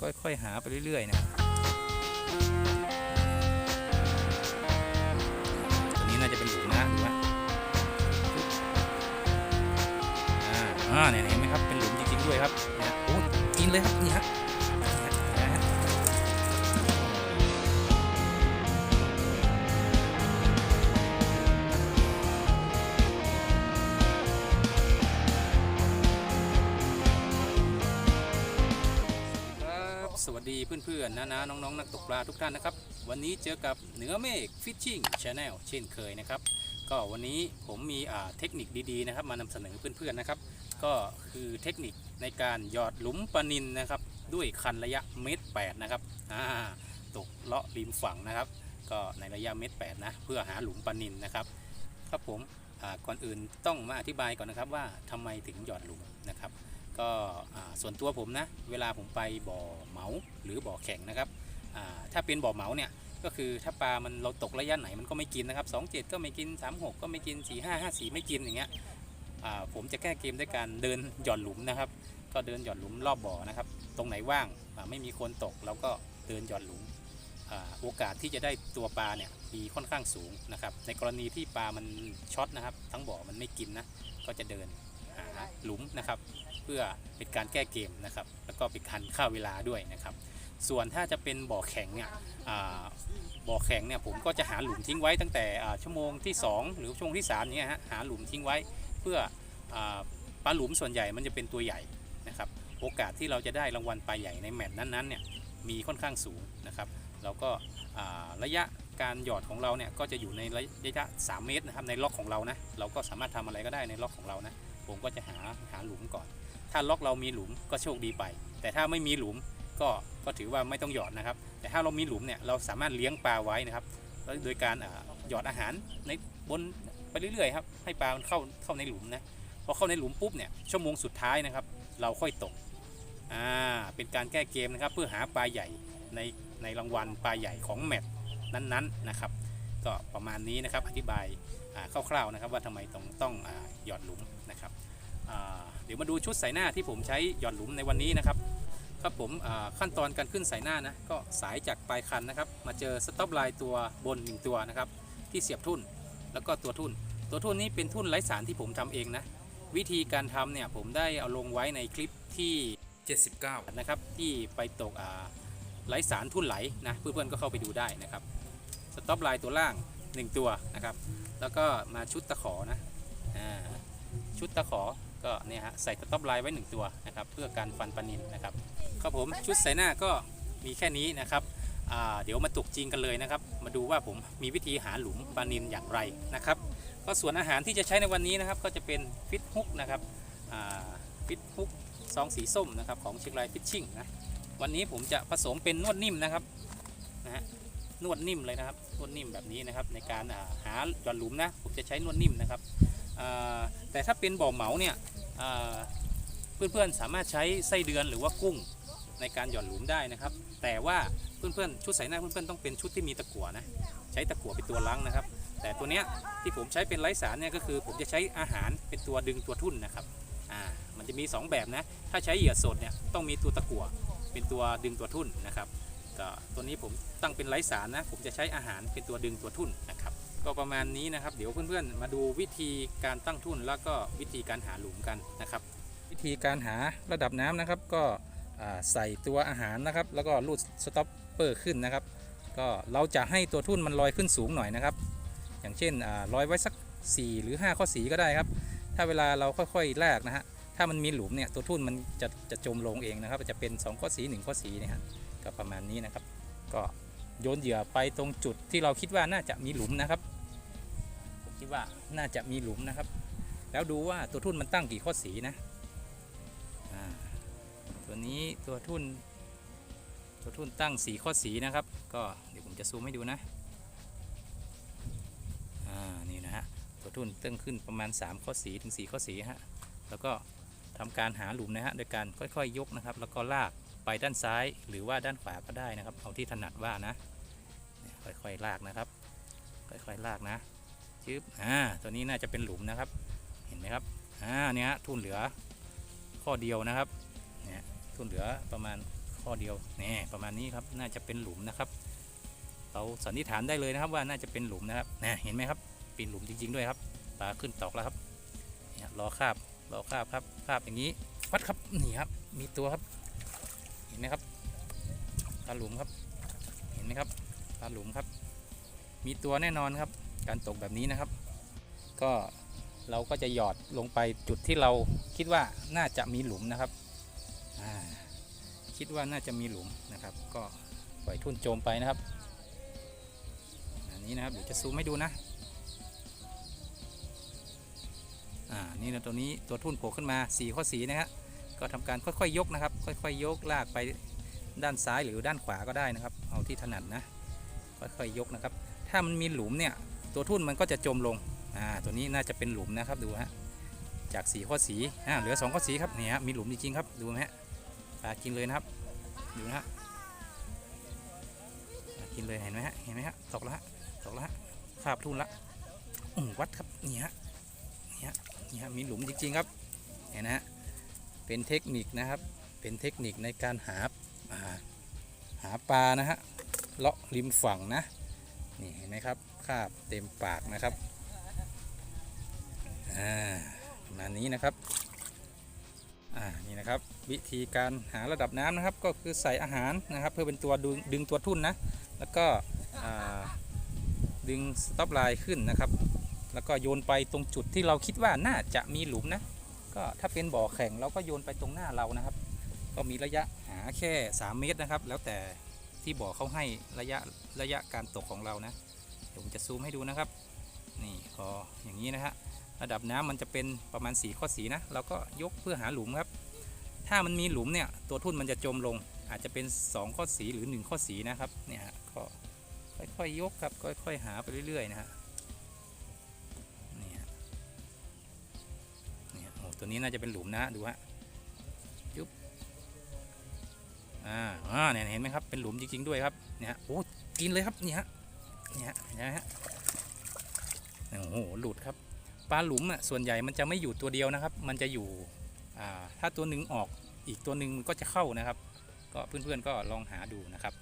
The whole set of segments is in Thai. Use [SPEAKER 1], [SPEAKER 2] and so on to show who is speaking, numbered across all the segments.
[SPEAKER 1] ค่อยๆหาไปเรื่อยๆนะครับตัวนี้น่าจะเป็นหลุมนะดูนะอ่าอ่าเนี่ยเห็นไหมครับเป็นหลุมจริงๆด้วยครับเนี่ยโอ้กินเลยครับนี่ฮะ สวัสดีเพื่อนๆนะนะน้องๆนักตกปลาทุกท่านนะครับ วันนี้เจอกับเหนือเมฆฟิชชิ่งชาแนลเช่นเคยนะครับ ก็วันนี้ผมมีอ่าเทคนิคดีๆนะครับ มานำเสนอเพื่อนๆนะครับ ก็คือเทคนิคในการหยอดหลุมปลานินนะครับ ด้วยคันระยะเมตรแปดนะครับอ่าตกเลาะริมฝั่งนะครับ ก็ในระยะเมตรแปดนะเพื่อหาหลุมปลานินนะครับครับผมก่อนอื่นต้องมาอธิบายก่อนนะครับว่าทำไมถึงหยอดหลุมนะครับ ก็ส่วนตัวผมนะเวลาผมไปบ่อเหมาหรือบ่อแข่งนะครับถ้าเป็นบ่อเหมาเนี่ยก็คือถ้าปลามันเราตกระยะไหนมันก็ไม่กินนะครับ27 ก็ไม่กิน 36 ก็ไม่กิน 45 54 ไม่กินอย่างเงี้ยผมจะแก้เกมด้วยการเดินหย่อนหลุมนะครับ ก็เดินหย่อนหลุมรอบบ่อนะครับ ตรงไหนว่างไม่มีคนตกเราก็เดินหย่อนหลุมอโอกาสที่จะได้ตัวปลาเนี่ยมีค่อนข้างสูงนะครับ ในกรณีที่ปลามันช็อตนะครับ ทั้งบ่อมันไม่กินนะก็จะเดิน หาหลุมนะครับ เพื่อเป็นการแก้เกมนะครับ แล้วก็เป็นการฆ่าเวลาด้วยนะครับ ส่วนถ้าจะเป็นบ่อแข็งเนี่ยบ่อแข็งเนี่ยผมก็จะหาหลุมทิ้งไว้ตั้งแต่ชั่วโมงที่ 2 หรือชั่วโมงที่3เนี่ยฮะหาหลุมทิ้งไว้เพื่ออปลาหลุมส่วนใหญ่มันจะเป็นตัวใหญ่นะครับ โอกาสที่เราจะได้รางวัลปลาใหญ่ในแมตช์นั้นๆเนี่ยมีค่อนข้างสูงนะครับ เราก็ระยะการหยอดของเราเนี่ยก็จะอยู่ในระยะ 3 เมตรนะครับในล็อกของเรานะเราก็สามารถทำอะไรก็ได้ในล็อกของเรานะ ผมก็จะหาหาหลุมก่อน ถ้าล็อกเรามีหลุมก็โชคดีไป แต่ถ้าไม่มีหลุมก็ก็ถือว่าไม่ต้องหยอดนะครับ แต่ถ้าเรามีหลุมเนี่ยเราสามารถเลี้ยงปลาไว้นะครับโดยการหยอดอาหารในบนไปเรื่อยๆครับให้ปลามันเข้าเข้าในหลุมนะพอเข้าในหลุมปุ๊บเนี่ยชั่วโมงสุดท้ายนะครับ เราค่อยตกอ่าเป็นการแก้เกมนะครับ เพื่อหาปลาใหญ่ในในรางวัลปลาใหญ่ของแมตช์นั้นๆนะครับ ก็ประมาณนี้นะครับอธิบายอ่าคร่าวๆนะครับว่าทำไมต้องต้องอาหยอดหลุมนะครับอ่าเดี๋ยวมาดูชุดใส่หน้าที่ผมใช้หย่อนหลุมในวันนี้นะครับครับผมอ่าขั้นตอนการขึ้นใส่หน้านะก็สายจากปลายคันนะครับ มาเจอสต็อปไลน์ตัวบนหนึ่งตัวนะครับที่เสียบทุ่น แล้วก็ตัวทุ่น ตัวทุ่นนี้เป็นทุ่นไร้สารที่ผมทำเองนะ วิธีการทำเนี่ยผมได้เอาลงไว้ในคลิปที่ 79 นะครับ ที่ไปตกอ่าไร้สารทุ่นไหลนะเพื่อนๆก็เข้าไปดูได้นะครับส ต็อปไลน์ตัวล่าง 1 ตัวนะครับ แล้วก็มาชุดตะขอนะอชุดตะขอก็เนี่ยฮะใส่สต็อปไลน์ไว้หนึ่งตัวนะครับ เพื่อการฟันปลานินนะครับครับผมชุดใส่หน้าก็มีแค่นี้นะครับเดี๋ยวมาตกจริงกันเลยนะครับ มาดูว่าผมมีวิธีหาหลุมปลานินอย่างไรนะครับ ก็ส่วนอาหารที่จะใช้ในวันนี้นะครับ ก็จะเป็นฟิตฮุกนะครับฟิตฮุกซองสีส้มนะครับของเชียงรายฟิชชิ่งนะวันนี้ผมจะผสมเป็นนวดนิ่มนะครับนะฮะ นวดนิ่มเลยนะครับนวดนิ่มแบบนี้นะครับ ในการาหาหย่อนหลุมนะผมจะใช้นวดนิ่มนะครับแต่ถ้าเป็นบ่อเหมาเนี่ยเพื่อนๆสามารถใช้ไส้เดือนหรือว่ากุ้งในการหย่อนหลุมได้นะครับ แต่ว่าเพื่อนๆชุดใส่หน้าเพื่อนๆต้องเป็นชุดที่มีตะกั่วนะใช้ตะกั่วเป็นตัวล้างนะครับ แต่ตัวเนี้ยที่ผมใช้เป็นไร้สารเนี่ยก็คือผมจะใช้อาหารเป็นตัวดึงตัวทุ่นนะครับอ่ามันจะมี 2 แบบนะถ้าใช้เหยื่อสดเนี่ยต้องมีตัวตะกั่วเป็นตัวดึงตัวทุ่นนะครับ ตัวนี้ผมตั้งเป็นไร้สารนะ ผมจะใช้อาหารเป็นตัวดึงตัวทุ่นนะครับ ก็ประมาณนี้นะครับ เดี๋ยวเพื่อนๆ มาดูวิธีการตั้งทุ่นแล้วก็วิธีการหาหลุมกันนะครับ วิธีการหาระดับน้ำนะครับ ก็ใส่ตัวอาหารนะครับ แล้วก็ลูดสต็อปเปอร์ขึ้นนะครับ ก็เราจะให้ตัวทุ่นมันลอยขึ้นสูงหน่อยนะครับ อย่างเช่นลอยไว้สัก 4 หรือ 5 ข้อสีก็ได้ครับ ถ้าเวลาเราค่อยๆแลกนะฮะถ้ามันมีหลุมเนี่ยตัวทุ่นมันจะจะจมลงเองนะครับจะเป็น 2 ข้อสี 1 ข้อสีเนี่ยฮะ ก็ประมาณนี้นะครับ ก็โยนเหยื่อไปตรงจุดที่เราคิดว่าน่าจะมีหลุมนะครับผมคิดว่าน่าจะมีหลุมนะครับ แล้วดูว่าตัวทุ่นมันตั้งกี่ข้อสีนะอ่าตัวนี้ตัวทุ่นตัวทุ่นตั้งสีข้อสีนะครับ ก็เดี๋ยวผมจะซูมให้ดูนะอ่านี่นะฮะตัวทุ่นตั้งขึ้นประมาณ 3 ข้อสีถึง 4 ข้อสีฮะแล้วก็ทำการหาหลุมนะฮะโดยการค่อยๆยกนะครับ แล้วก็ลาก ไปด้านซ้ายหรือว่าด้านขวาก็ได้นะครับ เอาที่ถนัดว่านะ ค่อยๆลากนะครับ ค่อยๆลากนะจึ๊บอ่าตัวนี้น่าจะเป็นหลุมนะครับ เห็นไหมครับอ่าเนี่ยทุนเหลือข้อเดียวนะครับเนี่ยทุนเหลือประมาณข้อเดียวแนี่ประมาณนี้ครับน่าจะเป็นหลุมนะครับเราสันนิษฐานได้เลยนะครับว่าน่าจะเป็นหลุมนะครับนะเห็นไหมครับเป็นหลุมจริง ๆด้วยครับปลาขึ้นตอกแล้วครับเนี่ยรอคาบรอคาบครับคาบอย่างนี้วัดครับนี่ครับมีตัวครับ ห็นไหมครับปลาหลุมครับ เห็นไหมครับปลาหลุมครับ มีตัวแน่นอนครับ การตกแบบนี้นะครับ ก็เราก็จะหยอดลงไปจุดที่เราคิดว่าน่าจะมีหลุมนะครับคิดว่าน่าจะมีหลุมนะครับ ก็ปล่อยทุ่นโจมไปนะครับอันนี้นะครับเดี๋ยวจะซูมให้ดูนะอ่านี่นะตัวนี้ตัวทุ่นโผล่ขึ้นมา4ข้อสีนะฮะ ก็ทำการค่อยๆยกนะครับ ค่อยๆยกลากไปด้านซ้ายหรือด้านขวาก็ได้นะครับ เอาที่ถนัดนะ ค่อยๆยกนะครับ ถ้ามันมีหลุมเนี่ยตัวทุ่นมันก็จะจมลงอ่าตัวนี้น่าจะเป็นหลุมนะครับดูฮะจากสีข้อสีอ่าเหลือ2ข้อสีครับเนี่ฮะมีหลุมจริงๆครับดูไหมฮะปลากินเลยนะครับดูนะฮะปลากินเลยเห็นไหมฮะเห็นไหมฮะตกแล้วฮะตกแล้วฮะคาบทุ่นละอืมวัดครับนี่ฮะนี่ฮะนี่ฮะมีหลุมจริงๆครับเห็นนะฮะ เป็นเทคนิคนะครับ เป็นเทคนิคในการหาหาปลานะฮะเลาะริมฝั่งนะนี่เห็นไหมครับคาบเต็มปากนะครับอ่าประมาณนี้นะครับอ่านี่นะครับ วิธีการหาระดับน้ำนะครับ ก็คือใส่อาหารนะครับ เพื่อเป็นตัวดึงดึงตัวทุ่นนะแล้วก็ดึงสต็อปไลน์ขึ้นนะครับ แล้วก็โยนไปตรงจุดที่เราคิดว่าน่าจะมีหลุมนะ ก็ถ้าเป็นบ่อแข่งเราก็โยนไปตรงหน้าเรานะครับ ก็มีระยะหาแค่ 3 เมตรนะครับ แล้วแต่ที่บ่อเขาให้ระยะระยะการตกของเรานะเดี๋ยวผมจะซูมให้ดูนะครับ นี่พออย่างนี้นะฮะระดับน้ำมันจะเป็นประมาณ4ข้อสีนะเราก็ยกเพื่อหาหลุมครับ ถ้ามันมีหลุมเนี่ยตัวทุ่นมันจะจมลง อาจจะเป็น 2 ข้อสีหรือ 1 ข้อสีนะครับเนี่ยฮะก็ค่อยๆยกครับค่อย ๆ หาไปเรื่อยๆนะฮะ ตัวนี้น่าจะเป็นหลุมนะดูฮะยุบอ่าอ่าเนี่ยเห็นไหมครับเป็นหลุมจริง ๆ ด้วยครับเนี่ยโอ้กินเลยครับเนี่ฮะนี่ฮะเนไหมฮะโอ้โหหลุดครับปลาหลุมอะส่วนใหญ่มันจะไม่อยู่ตัวเดียวนะครับ มันจะอยู่อ่าถ้าตัวหนึ่งออกอีกตัวหนึ่งมันก็จะเข้านะครับ ก็เพื่อนๆก็ลองหาดูนะครับ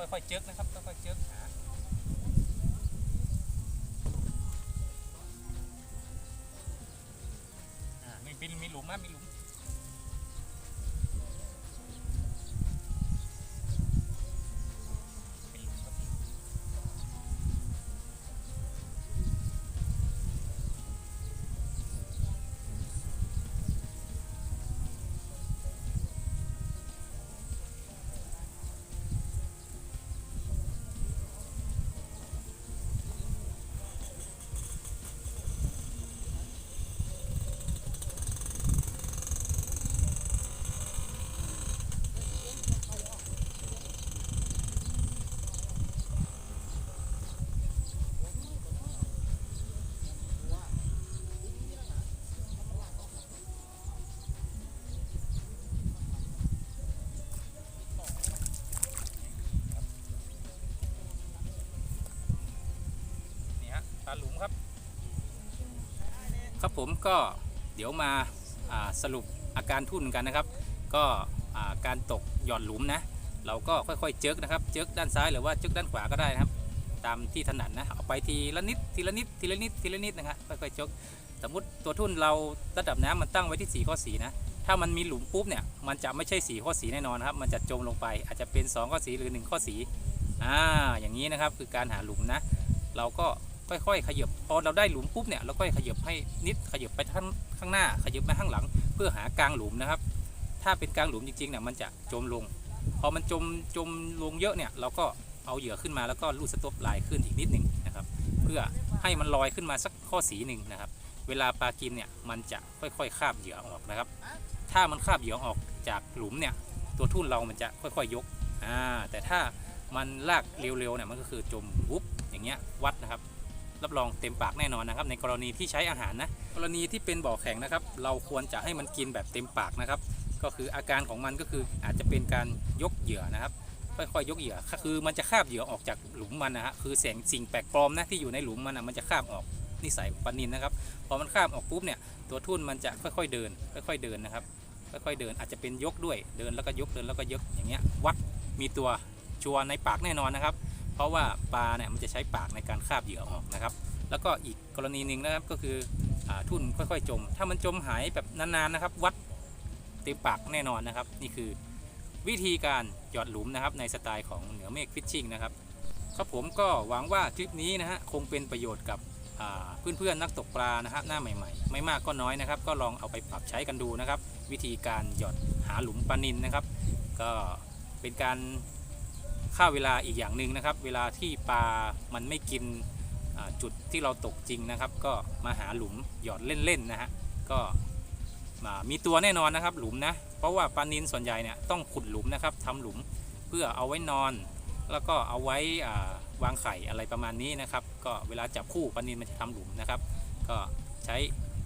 [SPEAKER 1] ค่อยๆเจิกนะครับค่อยๆเจิกหาอ่ามีบินมีหลุมมากมีหลุม ผมก็เดี๋ยวมาาสรุปอาการทุ่นกันนะครับ ก็าการตกหย่อนหลุมนะเราก็ค่อยๆเจิกนะครับ เจิกด้านซ้ายหรือว่าเจิกด้านขวาก็ได้นะครับ ตามที่ถนัดนะเอาไปทีละนิดทีละนิดทีละนิดทีละนิดนะครับค่อยๆเจิกสมมติตัวทุ่นเราระดับน้ำมันตั้งไว้ที่4ข้อสีนะถ้ามันมีหลุมปุ๊บเนี่ยมันจะไม่ใช่4ข้อสีแน่นอนนครับ มันจะจมลงไปอาจจะเป็น 2 ข้อสีหรือ 1 ข้อสีอ่าอย่างนี้นะครับคือการหาหลุมนะ เราก็ ค่อยๆ ขยับพอเราได้หลุมปุ๊บเนี่ยเราก็ขยับให้นิดขยับไปข้างข้างหน้า ขยับไปข้างหลัง เพื่อหากลางหลุมนะครับ ถ้าเป็นกลางหลุมจริงๆเนี่ยมันจะจมลง พอมันจมจมลงเยอะเนี่ยเราก็เอาเหยื่อขึ้นมาแล้วก็ลูดสต็อปลายขึ้นอีกนิดหนึ่งนะครับ เพื่อให้มันลอยขึ้นมาสักข้อสีหนึ่งนะครับ เวลาปลากินเนี่ยมันจะค่อยๆคาบเหยื่อออกนะครับ ถ้ามันคาบเหยื่อออกจากหลุมเนี่ยตัวทุ่นเรามันจะค่อยๆยกอ่าแต่ถ้ามันลากเร็วๆเนี่ยมันก็คือจมวุบอย่างเงี้ยวัดนะครับ รับรองเต็มปากแน่นอนนะครับ ในกรณีที่ใช้อาหารนะกรณีที่เป็นบ่อแข็งนะครับ เราควรจะให้มันกินแบบเต็มปากนะครับ ก็คืออาการของมันก็คืออาจจะเป็นการยกเหยื่อนะครับค่อยๆยกเหยื่อคือมันจะคาบเหยื่อออกจากหลุมมันนะฮะคือแสงสิ่งแปลกปลอมนะที่อยู่ในหลุมมันนะมันจะคาบออกนิสัยปานินนะครับพอมันคาบออกปุ๊บเนี่ยตัวทุ่นมันจะค่อยๆเดิน ค่อย ๆเดินนะครับ ค่อยๆเดินอาจจะเป็นยกด้วยเดินแล้วก็ยกเดินแล้วก็ยกอย่างเงี้ยวัดมีตัวชัวในปากแน่นอนนะครับ เพราะว่าปลาเนี่ยมันจะใช้ปากในการคาบเหยื่อออกนะครับ แล้วก็อีกกรณีหนึ่งนะครับก็คืออทุ่นค่อยๆจม ถ้ามันจมหายแบบนานๆนะครับ วัดเต็มปากแน่นอนนะครับ นี่คือวิธีการหยอดหลุมนะครับในสไตล์ของเหนือเมฆฟิชชิงนะครับครับผมก็หวังว่าคลิปนี้นะฮะคงเป็นประโยชน์กับเพื่อนๆนักตกปลานะฮะหน้าใหม่ๆ ไม่มากก็น้อยนะครับ ก็ลองเอาไปปรับใช้กันดูนะครับ วิธีการหยอดหาหลุมปลานินนะครับ ก็เป็นการ ฆ่าเวลาอีกอย่างหนึ่งนะครับ เวลาที่ปลามันไม่กินจุดที่เราตกจริงนะครับ ก็มาหาหลุมหยอดเล่นๆนะฮะก็มามีตัวแน่นอนนะครับ หลุมนะเพราะว่าปลานินส่วนใหญ่เนี่ยต้องขุดหลุมนะครับทำหลุมเพื่อเอาไว้นอน แล้วก็เอาไว้วางไข่อะไรประมาณนี้นะครับ ก็เวลาจับคู่ปลานินมันจะทำหลุมนะครับ ก็ใช้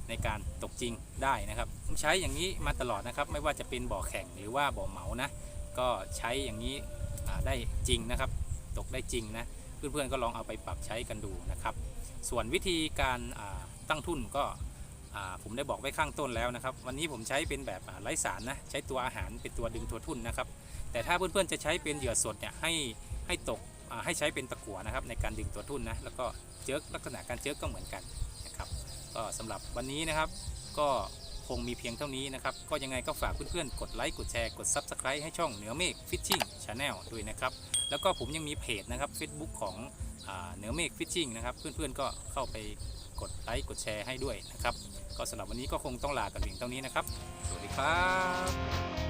[SPEAKER 1] ในการตกจริงได้นะครับ ใช้อย่างนี้มาตลอดนะครับ ไม่ว่าจะเป็นบ่อแข่งหรือว่าบ่อเหมานะก็ใช้อย่างนี้ ได้จริงนะครับ ตกได้จริงนะเพื่อนๆก็ลองเอาไปปรับใช้กันดูนะครับ ส่วนวิธีการตั้งทุนก็ผมได้บอกไว้ข้างต้นแล้วนะครับ วันนี้ผมใช้เป็นแบบไร้สารนะใช้ตัวอาหารเป็นตัวดึงตัวทุนนะครับ แต่ถ้าเพื่อนๆจะใช้เป็นเหยื่อสดเนี่ยให้ให้ตกให้ใช้เป็นตะกั่วนะครับในการดึงตัวทุนนะแล้วก็เจิกลักษณะการเจิกก็เหมือนกันนะครับก็สำหรับวันนี้นะครับก็ คงมีเพียงเท่านี้นะครับ ก็ยังไงก็ฝากเพื่อนๆ กดไลค์กดแชร์กด Subscribe ให้ช่องเหนือเมฆฟิชชิ่งชาแนลด้วยนะครับ แล้วก็ผมยังมีเพจนะครับ Facebook ของอเหนือเมฆฟิชชิ่งนะครับ เพื่อนๆก็เข้าไปกดไลค์กดแชร์ให้ด้วยนะครับ ก็สำหรับวันนี้ก็คงต้องลากันเพียงเท่านี้นะครับ สวัสดีครับ